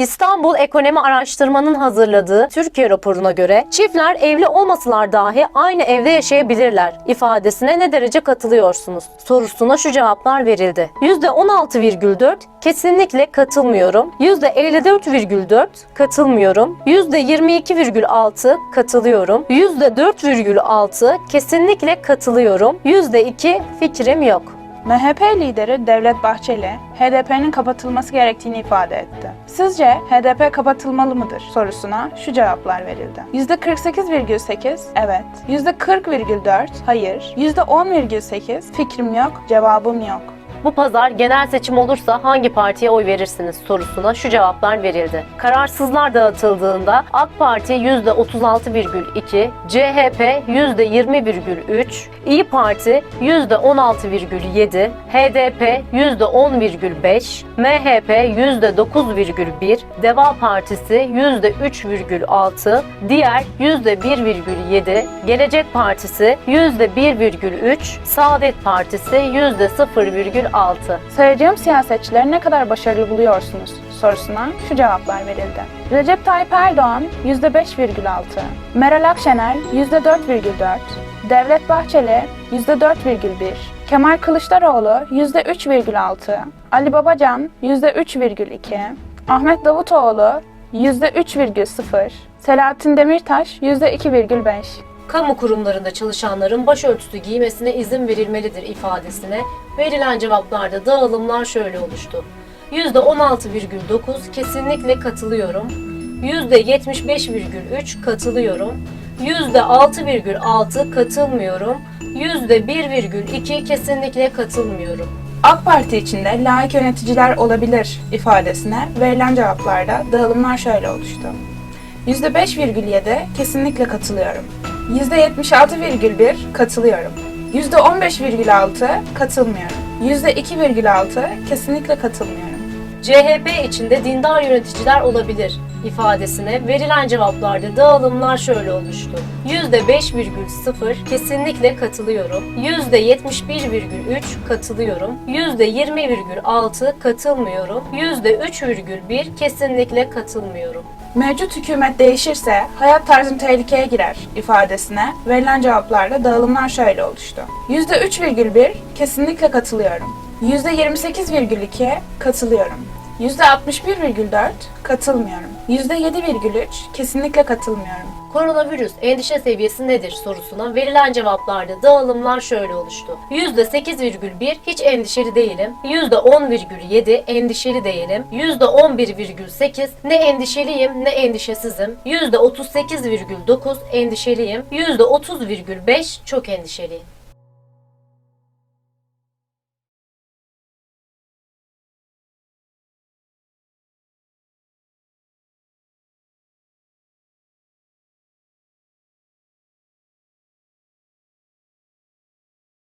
İstanbul Ekonomi Araştırma'nın hazırladığı Türkiye raporuna göre çiftler evli olmasalar dahi aynı evde yaşayabilirler ifadesine ne derece katılıyorsunuz? Sorusuna şu cevaplar verildi. %16,4 kesinlikle katılmıyorum. %54,4 katılmıyorum. %22,6 katılıyorum. %4,6 kesinlikle katılıyorum. %2 fikrim yok. MHP lideri Devlet Bahçeli, HDP'nin kapatılması gerektiğini ifade etti. Sizce HDP kapatılmalı mıdır sorusuna şu cevaplar verildi. %48,8 evet, %40,4 hayır, %10,8 fikrim yok, cevabım yok. Bu pazar genel seçim olursa hangi partiye oy verirsiniz sorusuna şu cevaplar verildi. Kararsızlar dağıtıldığında AK Parti %36,2, CHP %20,3, İyi Parti %16,7, HDP %10,5, MHP %9,1, Deva Partisi %3,6, diğer %1,7, Gelecek Partisi %1,3, Saadet Partisi %0,6. Sayacağım siyasetçileri ne kadar başarılı buluyorsunuz sorusuna şu cevaplar verildi. Recep Tayyip Erdoğan %5,6, Meral Akşener %4,4, Devlet Bahçeli %4,1, Kemal Kılıçdaroğlu %3,6, Ali Babacan %3,2, Ahmet Davutoğlu %3,0, Selahattin Demirtaş %2,5. Kamu kurumlarında çalışanların başörtüsü giymesine izin verilmelidir ifadesine verilen cevaplarda dağılımlar şöyle oluştu. %16,9 kesinlikle katılıyorum. %75,3 katılıyorum. %6,6 katılmıyorum. %1,2 kesinlikle katılmıyorum. AK Parti içinde layık yöneticiler olabilir ifadesine verilen cevaplarda dağılımlar şöyle oluştu. %5,7 kesinlikle katılıyorum. %76,1 katılıyorum. %15,6 katılmıyorum. %2,6 kesinlikle katılmıyorum. CHP içinde dindar yöneticiler olabilir ifadesine verilen cevaplarda dağılımlar şöyle oluştu. %5,0 kesinlikle katılıyorum. %71,3 katılıyorum. %20,6 katılmıyorum. %3,1 kesinlikle katılmıyorum. Mevcut hükümet değişirse hayat tarzım tehlikeye girer ifadesine verilen cevaplarda dağılımlar şöyle oluştu. %3,1 kesinlikle katılıyorum. %28,2 katılıyorum. %61,4 katılmıyorum. %7,3 kesinlikle katılmıyorum. Koronavirüs endişe seviyesi nedir sorusuna verilen cevaplarda dağılımlar şöyle oluştu. %8,1 hiç endişeli değilim. %10,7 endişeli değilim. %11,8 ne endişeliyim ne endişesizim. %38,9 endişeliyim. %30,5 çok endişeliyim.